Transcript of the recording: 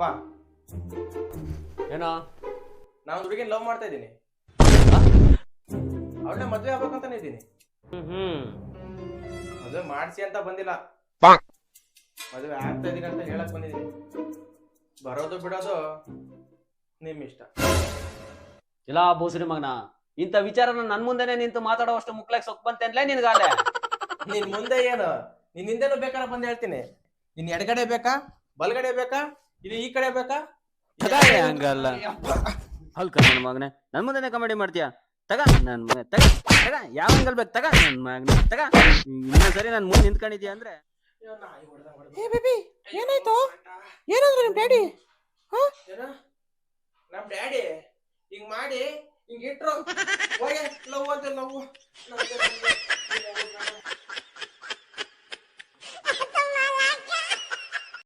ಅಪ್ಪ. ಏನೋ? ನಾನು ಹುಡುಗಿನ ಲವ್ ಮಾಡ್ತಾ ಇದ್ದೀನಿ. ಅವಳನ್ನ ಮದ್ವೆ ಆಗ್ಬೇಕಂತಾನೆ ಇದ್ದೀನಿ. ಹ್ಮ್ ಮದ್ವೆ ಮಾಡ್ಸಿ ಅಂತ ಬಂದಿಲ್ಲ. ಮದ್ವೆ ಆಗ್ತಾ ಇದೀನಿ ಅಂತ ಹೇಳಕ್ ಬಂದಿದ್ದೀನಿ. ಬರೋದು ಬಿಡೋದು ನಿಮ್ ಇಷ್ಟ. ಇಲ್ಲ ಬೋಸರಿ ಮಗನ. ಇಂಥ ವಿಚಾರನ ನನ್ ಮುಂದೆನೆ ನಿಂತು ಮಾತಾಡೋ ಅಷ್ಟು ಮುಕ್ಲಾಕ್ ಸೊಕ್ ಬಂತೇನ್ಲೇ ನಿನ್ಗಾಲೆ ನಿನ್ ಮುಂದೆ ಏನು? ನಿನ್ ಹಿಂದೆನೂ ಬೇಕಾದ್ರೆ ಬಂದು ಹೇಳ್ತೀನಿ. ನಿನ್ ಎಡಗಡೆ ಬೇಕಾ? ಬಲಗಡೆ ಬೇಕಾ? ಇದು ಈ ಕಡೆ ಬೇಕಾ? ತಗಾಳೆ ಹಂಗಲ್ಲ. ಹಲ್ಕ ನನ್ನ ಮಗನೆ. ನನ್ ಮುಂದೆನೆ ಕಾಮಿಡಿ ಮಾಡ್ತೀಯ? ತಗ. ನನ್ ಮಗ ತಗ. ತಗ. ಯಾವ ಅಂಗಲ್ ಬೇಕು ತಗ. ನನ್ ಮಗನೆ. ತಗ. ಸರಿ ನನ್ ಮುಂದೆ ನಿಂತ್ಕೊಂಡಿದ್ಯಾ ಅಂದ್ರೆ? ಏ ಬೇಬಿ ಏನಾಯ್ತು? ಏನಂದ್ರೆ ನಿಮ್ ಡ್ಯಾಡಿ? ನಮ್ ಡ್ಯಾಡಿ ಹಿಂಗ್ ಮಾಡಿ ಹಿಂಗ್ ಇಟ್ರು. ಹೋಗಿ ಲವ್ ಅಂತ ಲವ್.